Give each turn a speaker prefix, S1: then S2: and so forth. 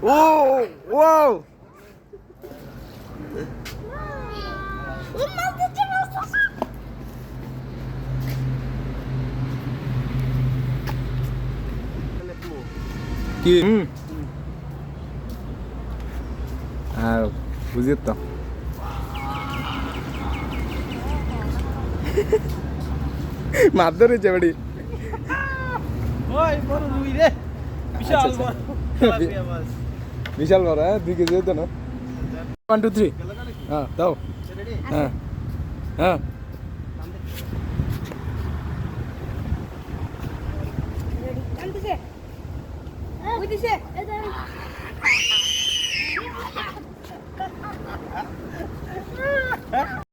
S1: 오! 와우! 엄마 쓰지 마. 예. 음. 아, 무지했다. মারধরেছে বাড়ি
S2: ওই বড় রুই রে বিশাল বড়
S1: বিশাল বড় হ্যাঁ দুই কেজি হতো না ওয়ান টু থ্রি হ্যাঁ দাও হ্যাঁ হ্যাঁ